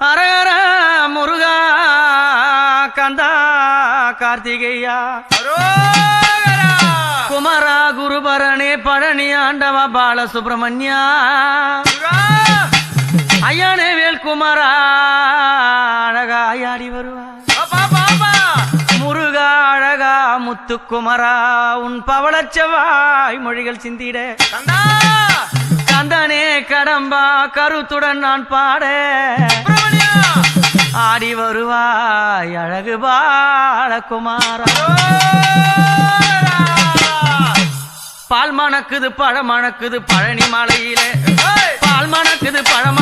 ஹரர முருகா கந்தா கார்த்திகையா. குமரா குருபரணே பழனி ஆண்டவா பால சுப்பிரமணியா ஐயானே வேல் குமரா அழகா ஐயாடி வருவா முருகா அழகா முத்துக்குமரா உன் பவளச்சவாய் மொழிகள் சிந்திட. நான் தானே கடம்பா கருத்துடன் நான் பாட. ஆடி வருவாய் அழகு பாலகுமாரா. பால் மணக்குது பழம் மணக்குது பழனி மலையிலே. பால் மணக்குது பழம்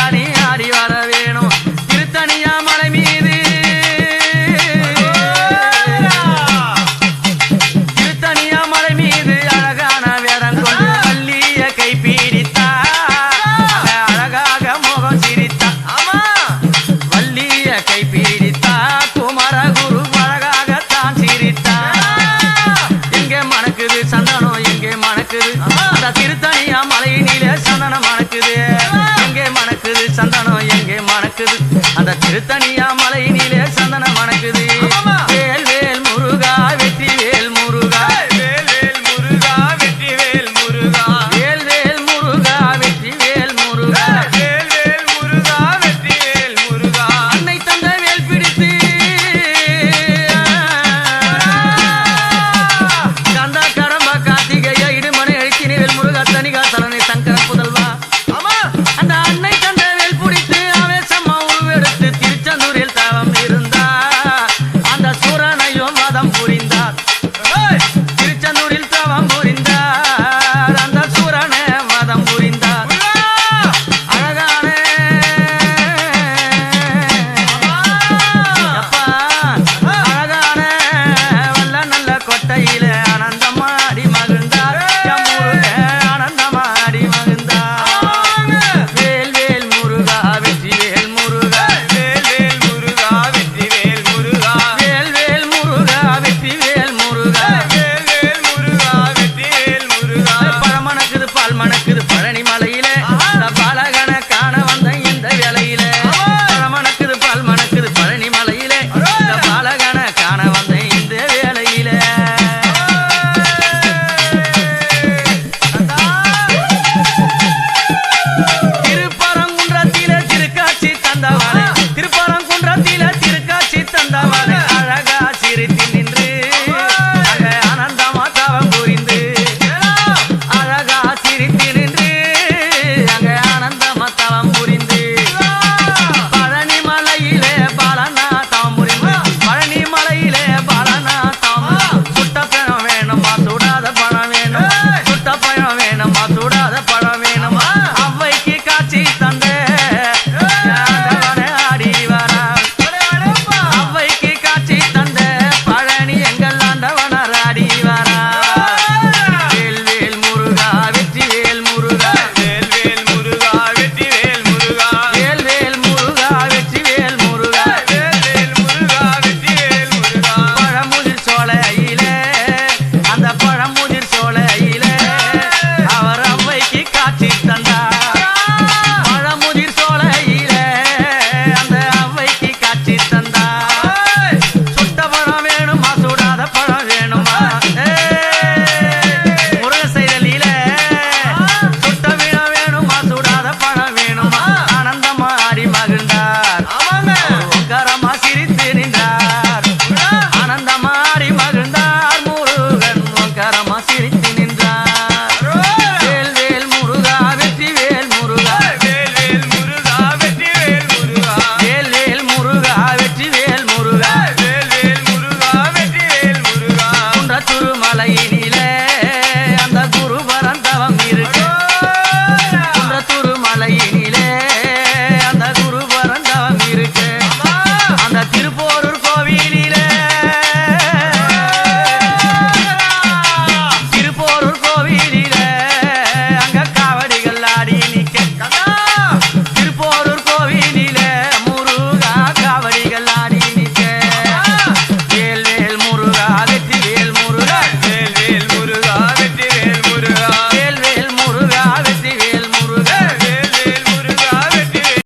ஆடி ஆடி வர Sultanía. brindar. Salvador.